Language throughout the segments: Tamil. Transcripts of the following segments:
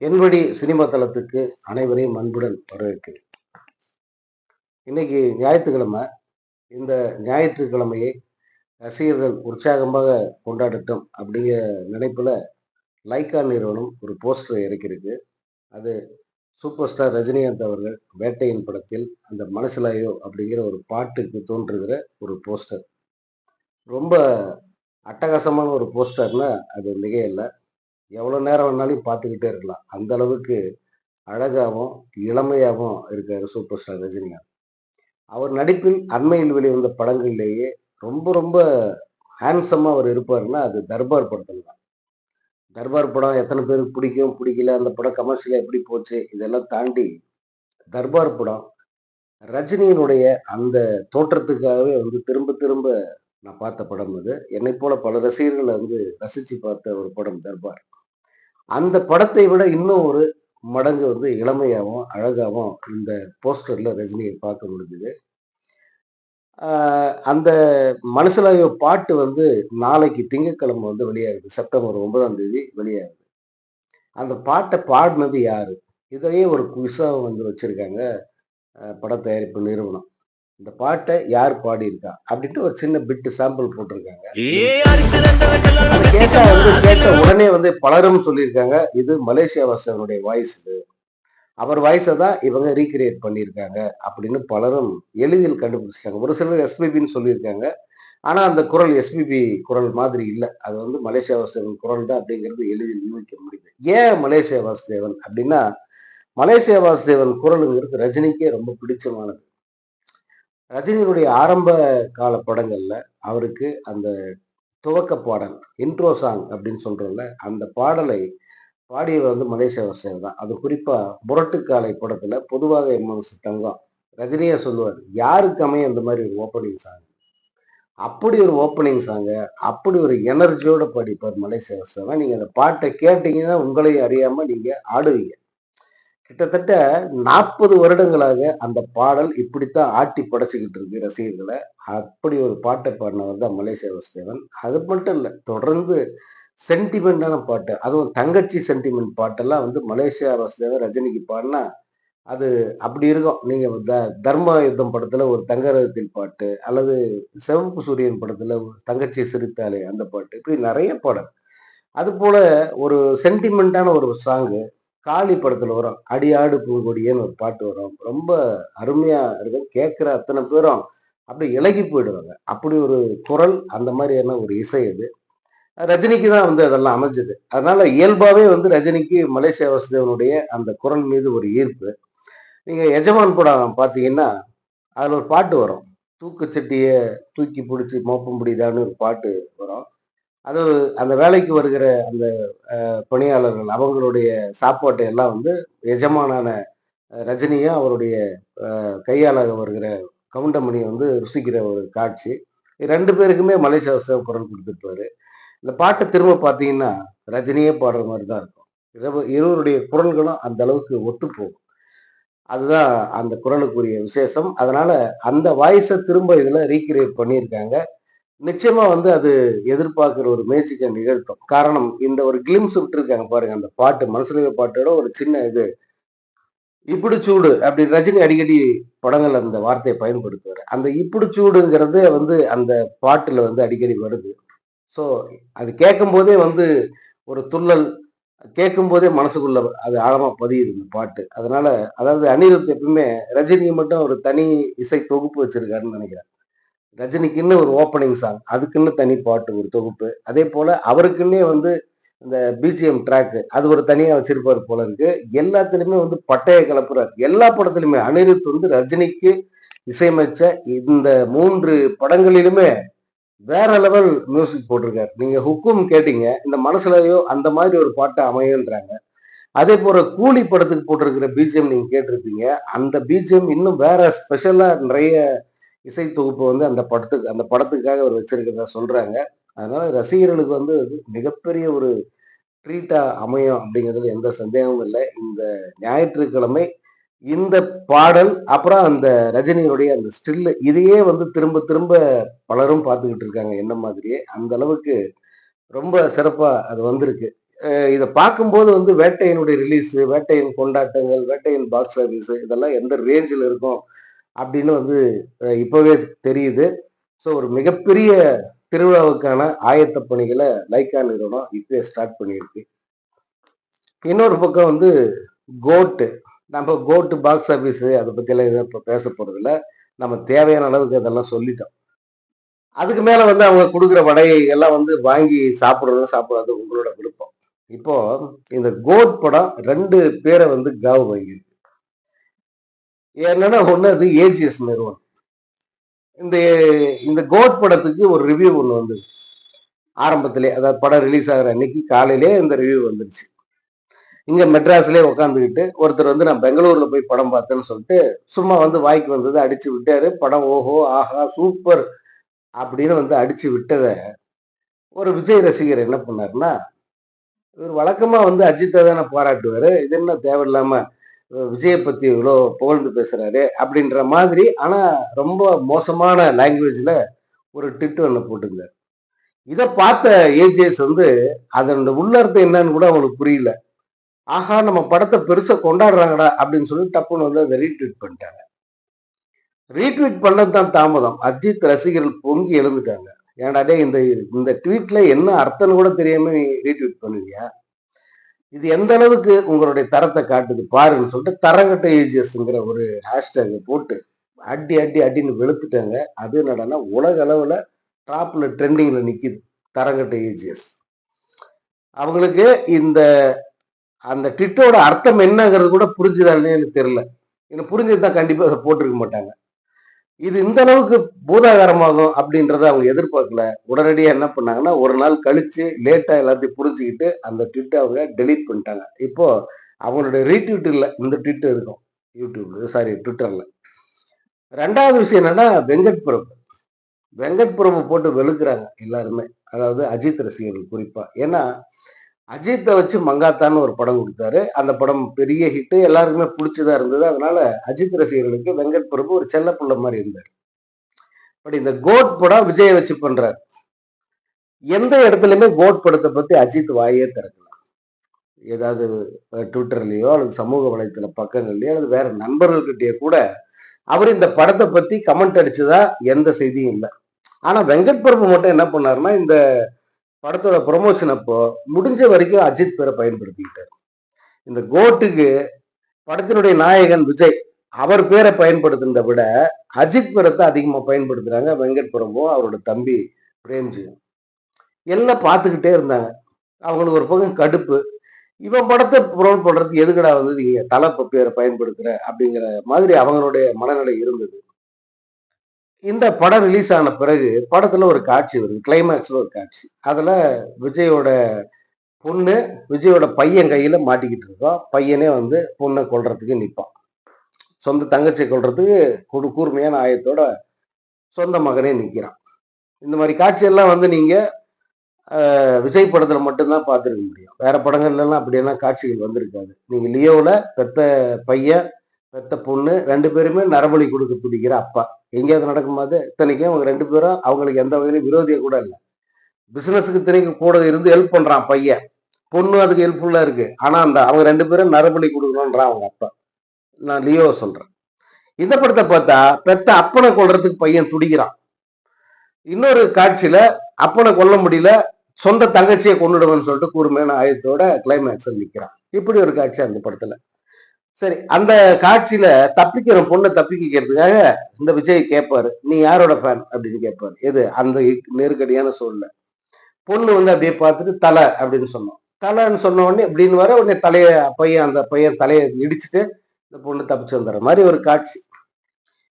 என்படி சினிமா தளத்துக்கு அனைவரையும் அன்புடன் வரவேற்கிறேன். இன்னைக்கு ஞாயிற்றுக்கிழமை இந்த ஞாயிற்றுக்கிழமையை ரசிகர்கள் உற்சாகமாக கொண்டாடட்டும் அப்படிங்கிற நினைப்பில் லைக்கா நிறுவனம் ஒரு போஸ்டர் இறக்கியிருக்கு. அது சூப்பர் ஸ்டார் ரஜினிகாந்த் அவர்கள் வேட்டையின் படத்தில் அந்த மனசிலாயோ அப்படிங்கிற ஒரு பாட்டுக்கு தோன்றுகிற ஒரு போஸ்டர். ரொம்ப அட்டகாசமான ஒரு போஸ்டர்னா அது மிகையில்லை. எவ்வளோ நேரம் வேணாலும் பார்த்துக்கிட்டே இருக்கலாம். அந்த அளவுக்கு அழகாகவும் இளமையாகவும் இருக்கார் சூப்பர் ஸ்டார் ரஜினிகாந்த். அவர் நடிப்பில் அண்மையில் வெளிவந்த படங்கள்லேயே ரொம்ப ரொம்ப ஹேண்ட்ஸமாக அவர் இருப்பார்னா அது தர்பார் படத்தில் தான். தர்பார் படம் எத்தனை பேருக்கு பிடிக்கும் பிடிக்கல அந்த படம் கமர்ஷியலாக எப்படி போச்சு இதெல்லாம் தாண்டி தர்பார் படம் ரஜினியினுடைய அந்த தோற்றத்துக்காகவே வந்து திரும்ப திரும்ப நான் பார்த்த படம் அது. என்னை போல பல ரசிகர்களை வந்து ரசித்து பார்த்த ஒரு படம் தர்பார். அந்த படத்தை விட இன்னும் ஒரு மடங்கு வந்து இளமையாகவும் அழகாகவும் இந்த போஸ்டர்ல ரஜினியை பார்க்க முடிஞ்சுது. அந்த மனசிலாயோ பாட்டு வந்து நாளைக்கு திங்கட்கிழமை வந்து வெளியாகுது. செப்டம்பர் ஒன்பதாம் தேதி வெளியாகுது. அந்த பாட்டை பாடினது யாரு? இதையே ஒரு குவிஸா வந்து வச்சிருக்காங்க பட தயாரிப்பு நிறுவனம். இந்த பாட்டை யார் பாடியிருக்கா? அப்படின்ட்டு ஒரு சின்ன பிட்டு சாம்பிள் போட்டிருக்காங்க. கேட்டா வந்து கேட்ட உடனே வந்து பலரும் சொல்லியிருக்காங்க இது மலேசியா வாசகனுடைய வாய்ஸ் இது. அவர் வாய்ஸை தான் இவங்க ரீக்ரியேட் பண்ணியிருக்காங்க அப்படின்னு பலரும் எளிதில் கண்டுபிடிச்சிட்டாங்க. ஒரு சிலர் எஸ்பிபின்னு சொல்லியிருக்காங்க. ஆனா அந்த குரல் எஸ்பிபி குரல் மாதிரி இல்லை. அது வந்து மலேசியா வாசுதேவன் குரல் தான் அப்படிங்கிறது எளிதில் யூகிக்க முடியுது. ஏன் மலேசியா வாசுதேவன் அப்படின்னா மலேசியா வாசுதேவன் குரலுங்கிறது ரஜினிக்கே ரொம்ப பிடிச்சமானது. ரஜினியுடைய ஆரம்ப கால படங்கள்ல அவருக்கு அந்த துவக்க பாடல் இன்ட்ரோ சாங் அப்படின்னு சொல்கிறோம்ல அந்த பாடலை பாடியவர் வந்து மலேசியா தான். அது குறிப்பா முரட்டுக்காலை படத்துல பொதுவாக எம்எஸ் தங்கம் ரஜினியே சொல்லுவார் யாருக்குமே அந்த மாதிரி ஒரு ஓப்பனிங் சாங் அப்படி ஒரு ஓப்பனிங் சாங்க அப்படி ஒரு எனர்ஜியோட பாடிப்பார் மலேசியா தான். நீங்க அந்த பாட்டை கேட்டீங்கன்னா உங்களையும் அறியாம நீங்க ஆடுவீங்க. கிட்டத்தட்ட நாற்பது வருடங்களாக அந்த பாடல் இப்படித்தான் ஆட்டி படைச்சுக்கிட்டு இருக்கு ரசிகர்களை. அப்படி ஒரு பாட்டை பாடினவர் தான் மலேசியா வாசுதேவன். அது மட்டும் இல்லை தொடர்ந்து சென்டிமெண்டான பாட்டு அதுவும் தங்கச்சி சென்டிமெண்ட் பாட்டெல்லாம் வந்து மலேசியா வாசுதேவன் ரஜினிக்கு பாடினா அது அப்படி இருக்கும். நீங்கள் த தர்ம யுத்தம் படத்தில் ஒரு தங்கரகத்தில் பாட்டு அல்லது சிவப்பு சூரியன் படத்தில் ஒரு தங்கச்சி சிரித்தாலே அந்த பாட்டு இப்படி நிறைய பாடல். அதுபோல ஒரு சென்டிமெண்டான ஒரு சாங்கு காளி படத்துல வரும். அடியாடு பூங்கொடியேன்னு ஒரு பாட்டு வரும். ரொம்ப அருமையா இருக்கும். கேட்குற அத்தனை பேரும் அப்படி இலகி போயிடுவாங்க. அப்படி ஒரு குரல் அந்த மாதிரியான ஒரு இசை அது. ரஜினிக்கு தான் வந்து அதெல்லாம் அமைஞ்சது. அதனால இயல்பாகவே வந்து ரஜினிக்கு மலேசியா வசதேவனுடைய அந்த குரல் மீது ஒரு ஈர்ப்பு. நீங்கள் எஜமான் படம் பார்த்தீங்கன்னா அதில் ஒரு பாட்டு வரும். தூக்குச்சட்டியை தூக்கி பிடிச்சி மோப்பம் பிடிதான்னு ஒரு பாட்டு வரும். அது அந்த வேலைக்கு வருகிற அந்த பணியாளர்கள் அவங்களுடைய சாப்பாட்டை எல்லாம் வந்து எஜமானான ரஜினியும் அவருடைய கையாளாக வருகிற கவுண்டமணி வந்து ருசிக்கிற ஒரு காட்சி. ரெண்டு பேருக்குமே மலேசியா குரல் கொடுத்துருப்பாரு. இந்த பாட்டை திரும்ப பார்த்தீங்கன்னா ரஜினியே பாடுற மாதிரி தான் இருக்கும். இரவு இருவருடைய குரல்களும் அந்த அளவுக்கு ஒத்து போகும் அதுதான் அந்த குரலுக்குரிய விசேஷம். அதனால அந்த வாய்ஸை திரும்ப இதில் ரீக்ரியேட் பண்ணியிருக்காங்க. நிச்சயமா வந்து அது எதிர்பார்க்கிற ஒரு மேஜிக்கை நிகழ்த்தும். காரணம் இந்த ஒரு கிளிம்ஸ் விட்டுருக்காங்க பாருங்க அந்த பாட்டு மனசுலக பாட்டோட ஒரு சின்ன இது. இப்படி சூடு அப்படி ரஜினி அடிக்கடி படங்கள் அந்த வார்த்தையை பயன்படுத்துவார். அந்த இப்படி சூடுங்கிறது வந்து அந்த பாட்டுல வந்து அடிக்கடி வருது. ஸோ அது கேட்கும் போதே வந்து ஒரு துள்ளல் கேட்கும் போதே மனசுக்குள்ள அது ஆழமா பதியுது இந்த பாட்டு. அதனால அதாவது அனிருத் எப்பவுமே ரஜினி மட்டும் ஒரு தனி இசை தொகுப்பு வச்சிருக்காருன்னு நினைக்கிறேன். ரஜினிக்குன்னு ஒரு ஓப்பனிங் சாங் அதுக்குன்னு தனி பாட்டு ஒரு தொகுப்பு. அதே போல அவருக்குன்னே வந்து இந்த பிஜிஎம் ட்ராக்கு அது ஒரு தனியாக வச்சிருப்பார் போல இருக்கு. எல்லாத்துலேயுமே வந்து பட்டைய கலப்புறார் எல்லா படத்துலையுமே அனிருத் வந்து ரஜினிக்கு இசையமைச்ச இந்த மூன்று படங்களிலுமே வேற லெவல் மியூசிக் போட்டிருக்காரு. நீங்க ஹுக்கும் கேட்டீங்க இந்த மனசுலயோ அந்த மாதிரி ஒரு பாட்டை அமையன்றாங்க. அதே போல கூலி படத்துக்கு போட்டிருக்கிற பிஜிஎம் நீங்க கேட்டிருப்பீங்க. அந்த பிஜிஎம் இன்னும் வேற ஸ்பெஷலா நிறைய இசை தொகுப்பு வந்து அந்த படத்துக்கு அந்த படத்துக்காக அவர் வச்சிருக்கிறதா சொல்றாங்க. அதனால ரசிகர்களுக்கு வந்து மிகப்பெரிய ஒரு ட்ரீட்டா அமையும் அப்படிங்கிறது எந்த சந்தேகமும் இல்லை. இந்த ஞாயிற்றுக்கிழமை இந்த பாடல் அப்புறம் அந்த ரஜினியுடைய அந்த ஸ்டில்லு இதையே வந்து திரும்ப திரும்ப பலரும் பார்த்துக்கிட்டு இருக்காங்க என்ன மாதிரியே. அந்த அளவுக்கு ரொம்ப சிறப்பா அது வந்திருக்கு. இதை பார்க்கும்போது வந்து வேட்டையினுடைய ரிலீஸ் வேட்டையின் கொண்டாட்டங்கள் வேட்டையின் பாக்ஸ் ஆஃபீஸ் இதெல்லாம் எந்த ரேஞ்சில் இருக்கும்? அப்படின்னு வந்து இப்போவே தெரியுது. ஸோ ஒரு மிகப்பெரிய திருவிழாவுக்கான ஆயத்த பணிகளை லைக்கா நிறுவனம் இப்பவே ஸ்டார்ட் பண்ணியிருக்கு. இன்னொரு பக்கம் வந்து கோட்டு நம்ம கோட்டு பாக்ஸ் ஆஃபீஸ் அதை பற்றியெல்லாம் எதுவும் இப்போ பேச போகிறதில்ல நம்ம தேவையான அளவுக்கு அதெல்லாம் சொல்லிட்டோம். அதுக்கு மேலே வந்து அவங்க கொடுக்குற வடையை எல்லாம் வந்து வாங்கி சாப்பிட்றது சாப்பிட்றது உங்களோட விருப்பம். இப்போ இந்த கோட் படம் ரெண்டு பேரை வந்து கவ் வாங்கியிருக்கு என்னன்னா ஒன்று அது ஏஜிஎஸ் நிறுவனம். இந்த இந்த கோட் படத்துக்கு ஒரு ரிவ்யூ ஒன்று வந்தது. ஆரம்பத்திலே அதாவது படம் ரிலீஸ் ஆகிற அன்னைக்கு காலையிலே இந்த ரிவ்யூ வந்துருச்சு. இங்கே மெட்ராஸ்லேயே உட்காந்துக்கிட்டு ஒருத்தர் வந்து நான் பெங்களூரில் போய் படம் பார்த்தேன்னு சொல்லிட்டு சும்மா வந்து வாய்க்கு வந்தது அடித்து விட்டாரு. படம் ஓஹோ ஆஹா சூப்பர் அப்படின்னு வந்து அடித்து விட்டதை ஒரு விஜய் ரசிகர் என்ன பண்ணாருன்னா இவர் வழக்கமாக வந்து அஜித்தை தானே பாராட்டுவார். இது என்ன தேவையில்லாமல் விஜயை பத்தி இவ்வளோ புகழ்ந்து பேசுறாரு அப்படின்ற மாதிரி ஆனா ரொம்ப மோசமான லாங்குவேஜ்ல ஒரு ட்விட்டு ஒன்று போட்டிருந்தார். இதை பார்த்த ஏஜிஎஸ் வந்து அதனோட உள்ளர்த்தம் என்னன்னு கூட அவங்களுக்கு புரியல. ஆஹா நம்ம படத்தை பெருசா கொண்டாடுறாங்கடா அப்படின்னு சொல்லி டப்புன்னு வந்து அதை ரீட்வீட் பண்ணிட்டாங்க. ரீட்வீட் பண்ணது தான் தாமதம். அஜித் ரசிகர்கள் பொங்கி எழுந்துட்டாங்க. ஏன்டா இந்த இந்த ட்வீட்ல என்ன அர்த்தம்னு கூட தெரியாம நீ ரீட்வீட் பண்ணுவியா? இது எந்த அளவுக்கு உங்களுடைய தரத்தை காட்டுது பாருன்னு சொல்லிட்டு தரங்கட்ட ஏஜிஎஸ்ங்கிற ஒரு ஹேஷ்டேக் போட்டு அடி அடி அடின்னு வெளுத்துட்டாங்க. அது என்னடானா உலக அளவுல டாப்ல ட்ரெண்டிங்ல நிக்குது தரங்கட்ட ஏஜிஎஸ். அவங்களுக்கு இந்த அந்த ட்விட்டோட அர்த்தம் என்னங்கிறது கூட புரிஞ்சுதானே எனக்கு தெரியல. எனக்கு புரிஞ்சதுதான் கண்டிப்பா அதை போட்டிருக்க மாட்டாங்க. இது இந்த அளவுக்கு பூதாகாரமாகும் அப்படின்றத அவங்க எதிர்பார்க்கல. உடனடியாக என்ன பண்ணாங்கன்னா ஒரு நாள் கழிச்சு லேட்டாக எல்லாத்தையும் புரிஞ்சுக்கிட்டு அந்த ட்விட்டை அவங்க டெலீட் பண்ணிட்டாங்க. இப்போ அவங்களுடைய ரீட்வீட் இல்லை இந்த ட்விட் இருக்கும். யூடியூப்ல சாரி ட்விட்டர்ல ரெண்டாவது விஷயம் என்னன்னா வெங்கட் பிரபு. வெங்கட் பிரபு போட்டு வெளுக்கிறாங்க எல்லாருமே. அதாவது அஜித் ரசிகர்கள் குறிப்பா. ஏன்னா அஜித்தை வச்சு மங்காத்தான்னு ஒரு படம் கொடுத்தாரு. அந்த படம் பெரிய ஹிட்டு எல்லாருக்குமே பிடிச்சதா இருந்தது. அதனால அஜித் ரசிகர்களுக்கு வெங்கட் பிரபு ஒரு செல்ல பிள்ளை மாதிரி இருந்தார். பட் இந்த கோட் படம் விஜயை வச்சு பண்றாரு. எந்த இடத்துலயுமே கோட் படத்தை பத்தி அஜித் வாயே திறக்கலாம் ஏதாவது ட்விட்டர்லயோ அல்லது சமூக வலைத்தள பக்கங்கள்லயோ அல்லது வேற நண்பர்கள்கிட்டயே கூட அவர் இந்த படத்தை பத்தி கமெண்ட் அடிச்சதா எந்த செய்தியும் இல்லை. ஆனா வெங்கட் பிரபு மட்டும் என்ன பண்ணாருன்னா இந்த படத்தோட ப்ரொமோஷன் அப்போ முடிஞ்ச வரைக்கும் அஜித் பேரை பயன்படுத்திக்கிட்டார். இந்த கோட்டுக்கு படத்தினுடைய நாயகன் விஜய் அவர் பேரை பயன்படுத்துனதை விட அஜித் பேரத்தை அதிகமாக பயன்படுத்துறாங்க. வெங்கட் பிரபுவும் அவரோட தம்பி பிரேம்ஜி எல்லாம் பார்த்துக்கிட்டே இருந்தாங்க. அவங்களுக்கு ஒரு பக்கம் கடுப்பு. இவன் படத்தை ப்ரோல் பண்ணுறதுக்கு எதுக்கடா வந்து நீங்கள் தலை பேரை பயன்படுத்துகிற அப்படிங்கிற மாதிரி அவங்களுடைய மனநிலை இருந்தது. இந்த படம் ரிலீஸ் ஆன பிறகு படத்துல ஒரு காட்சி வருது கிளைமேக்ஸ்ல ஒரு காட்சி. அதுல விஜயோட பொண்ணு விஜயோட பையன் கையில மாட்டிக்கிட்டு இருக்கோம் பையனே வந்து பொண்ணை கொள்றதுக்கு நிற்பான் சொந்த தங்கச்சியை கொள்றதுக்கு கொடு கூர்மையான ஆயத்தோட சொந்த மகனே நிற்கிறான் இந்த மாதிரி காட்சியெல்லாம் வந்து நீங்க விஜய் படத்துல மட்டும்தான் பார்த்துருக்க முடியும். வேற படங்கள்லாம் எல்லாம் அப்படியெல்லாம் காட்சிகள் வந்திருக்காது. நீங்க லியோவில் பெத்த பையன் பெத்த பொண்ணு ரெண்டு பேருமே நரபலி கொடுக்க பிடிக்கிற அப்பா. எங்கேயாவது நடக்கும்போது இத்தனைக்கும் அவங்க ரெண்டு பேரும் அவங்களுக்கு எந்த வகையிலும் விரோதிய கூட இல்லை. பிசினஸுக்கு திரைக்கு கூட இருந்து ஹெல்ப் பண்றான் பையன். பொண்ணு அதுக்கு ஹெல்ப்ஃபுல்லா இருக்கு. ஆனா அந்த அவங்க ரெண்டு பேரும் நரபலி கொடுக்கணும்ன்றான் அவங்க அப்பா. நான் லியோ சொல்றேன். இந்த படத்தை பார்த்தா பெத்த அப்பனை கொல்றதுக்கு பையன் துடிக்கிறான். இன்னொரு காட்சியில அப்பனை கொல்ல முடியல சொந்த தங்கச்சியை கொண்டுடுவேன்னு சொல்லிட்டு கூர்மையான ஆயத்தோட கிளைமேக்ஸில் நிற்கிறான் இப்படி ஒரு காட்சி அந்த படத்துல. சரி அந்த காட்சியில தப்பிக்கிற பொண்ணை தப்பிக்கிறதுக்காக இந்த விஜய் கேட்பாரு நீ யாரோட ஃபேன் அப்படின்னு கேட்பாரு எது? அந்த நெருக்கடியான சூழ்நிலை. பொண்ணு வந்து அப்படியே பார்த்துட்டு தலை அப்படின்னு சொன்னோம். தலைன்னு சொன்ன உடனே அப்படின்னு வர உடனே தலைய பையன் அந்த பையன் தலையை இடிச்சுட்டு இந்த பொண்ணு தப்பிச்சு வந்துடுற மாதிரி ஒரு காட்சி.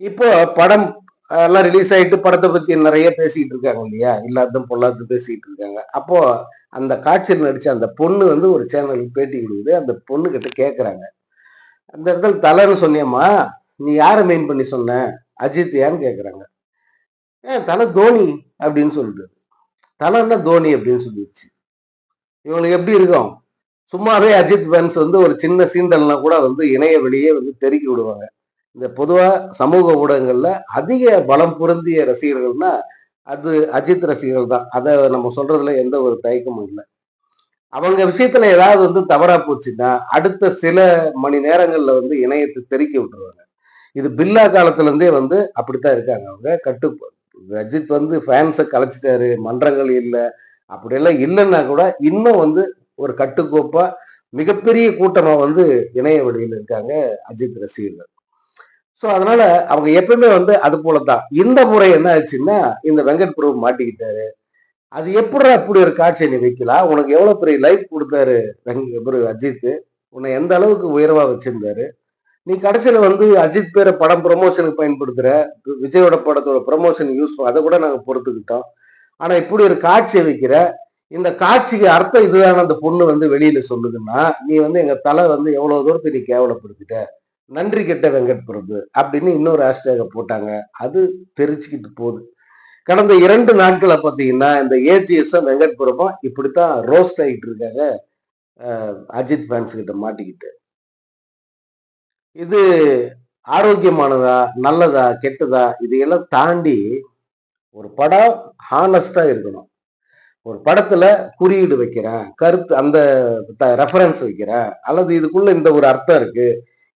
இப்போ படம் எல்லாம் ரிலீஸ் ஆயிட்டு படத்தை பத்தி நிறைய பேசிக்கிட்டு இருக்காங்க இல்லையா? இல்லாததும் பொல்லாததும் பேசிக்கிட்டு இருக்காங்க. அப்போ அந்த காட்சியில் நடிச்ச அந்த பொண்ணு வந்து ஒரு சேனலுக்கு பேட்டி கொடுக்குது. அந்த பொண்ணு கிட்ட கேட்குறாங்க அந்த இடத்துல தலைன்னு சொன்னியம்மா நீ யாரை மெயின் பண்ணி சொன்ன? அஜித் ஏன்னு கேட்குறாங்க ஏன் தலை தோனி அப்படின்னு சொல்லிட்டு. தலைன்னா தோனி அப்படின்னு சொல்லிடுச்சு. இவங்களுக்கு எப்படி இருக்கும்? சும்மாவே அஜித் ஃபேன்ஸ் வந்து ஒரு சின்ன சீண்டல்னா கூட வந்து இணைய வெளியே வந்து தெருக்கி விடுவாங்க. இந்த பொதுவாக சமூக ஊடகங்களில் அதிக பலம் பொருந்திய ரசிகர்கள்னா அது அஜித் ரசிகர்கள் தான். அதை நம்ம சொல்றதுல எந்த ஒரு தயக்கமும் இல்லை. அவங்க விஷயத்துல ஏதாவது வந்து தவறா போச்சுன்னா அடுத்த சில மணி நேரங்கள்ல வந்து இணையத்தை தெரிக்க விட்டுருவாங்க. இது பில்லா காலத்துல இருந்தே வந்து அப்படித்தான் இருக்காங்க. அவங்க கட்டு அஜித் வந்து ஃபேன்ஸை கலைச்சிட்டாரு மன்றங்கள் இல்லை அப்படியெல்லாம் இல்லைன்னா கூட இன்னும் வந்து ஒரு கட்டுக்கோப்பா மிகப்பெரிய கூட்டமா வந்து இணைய வழியில் இருக்காங்க அஜித் ரசிகர்கள். ஸோ அதனால அவங்க எப்பவுமே வந்து அது போலதான். இந்த முறை என்ன ஆச்சுன்னா இந்த வெங்கட் பிரபு மாட்டிக்கிட்டாரு. அது எப்படி அப்படி ஒரு காட்சியை நீ வைக்கலாம்? உனக்கு எவ்வளவு பெரிய லைஃப் கொடுத்தாரு வெங்க அஜித்? உன்னை எந்த அளவுக்கு உயர்வா வச்சிருந்தாரு? நீ கடைசியில வந்து அஜித் பேரை படம் ப்ரொமோஷனுக்கு பயன்படுத்துற விஜயோட படத்தோட ப்ரொமோஷன் யூஸ் அதை கூட நாங்கள் பொறுத்துக்கிட்டோம். ஆனா இப்படி ஒரு காட்சியை வைக்கிற இந்த காட்சிக்கு அர்த்தம் இதுதான் அந்த பொண்ணு வந்து வெளியில சொல்லுதுன்னா நீ வந்து எங்க தலை வந்து எவ்வளவு தூரத்தை நீ கேவலப்படுத்திட்ட? நன்றி கெட்ட வெங்கட் பிரபு அப்படின்னு இன்னொரு ஹேஷ்டேக போட்டாங்க. அது தெரிச்சுக்கிட்டு போகுது. கடந்த இரண்டு நாட்களை பார்த்தீங்கன்னா இந்த ஏஜிஎஸ் வெங்கட் பிரபும் இப்படித்தான் ரோஸ்ட் ஆகிட்டு இருக்காங்க அஜித் ஃபேன்ஸ் கிட்ட மாட்டிக்கிட்டு. இது ஆரோக்கியமானதா நல்லதா கெட்டதா இதையெல்லாம் தாண்டி ஒரு படம் ஹானஸ்டா இருக்கணும். ஒரு படத்துல குறியீடு வைக்கிறேன் கருத்து அந்த ரெஃபரன்ஸ் வைக்கிறேன் அல்லது இதுக்குள்ள இந்த ஒரு அர்த்தம் இருக்கு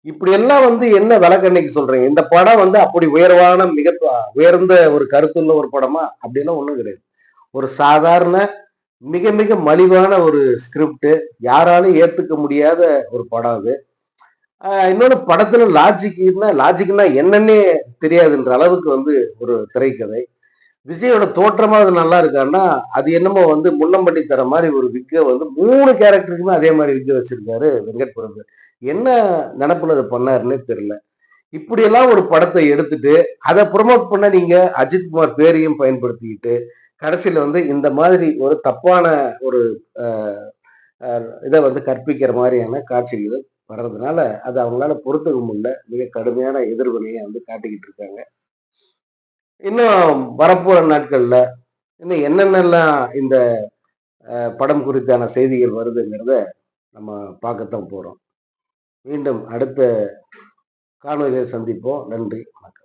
இப்படி எல்லாம் வந்து என்ன விளக்கண்ணைக்கு சொல்றீங்க? இந்த படம் வந்து அப்படி உயர்வான மிக உயர்ந்த ஒரு கருத்துள்ள ஒரு படமா? அப்படின்னா ஒண்ணும் கிடையாது. ஒரு சாதாரண மிக மிக மலிவான ஒரு ஸ்கிரிப்ட் யாராலும் ஏத்துக்க முடியாத ஒரு படம் அது. இன்னொன்று படத்துல லாஜிக்னா லாஜிக்னா என்னன்னே தெரியாதுன்ற அளவுக்கு வந்து ஒரு திரைக்கதை. விஜயோட தோற்றமா அது நல்லா இருக்கான்னா அது என்னமோ வந்து முன்னம்பட்டி தர மாதிரி ஒரு விக்க வந்து மூணு கேரக்டருக்குமே அதே மாதிரி விக்க வச்சிருக்காரு வெங்கட் பிரபு. என்ன நினப்புல அதை பண்ணாருன்னே தெரியல. இப்படியெல்லாம் ஒரு படத்தை எடுத்துட்டு அதை ப்ரொமோட் பண்ண நீங்க அஜித்குமார் பேரையும் பயன்படுத்திக்கிட்டு கடைசியில வந்து இந்த மாதிரி ஒரு தப்பான ஒரு இதை வந்து கற்பிக்கிற மாதிரியான காட்சிகள் வர்றதுனால அது அவங்களால பொறுத்துக்க முடியல மிக கடுமையான எதிர்வினையை வந்து காட்டிக்கிட்டு இருக்காங்க. இன்னும் வரப்போற நாட்கள்ல இன்னும் என்னென்னலாம் இந்த படம் குறித்தான செய்திகள் வருதுங்கிறத நம்ம பார்க்கத்தான் போறோம். மீண்டும் அடுத்த காணொலியை சந்திப்போம். நன்றி வணக்கம்.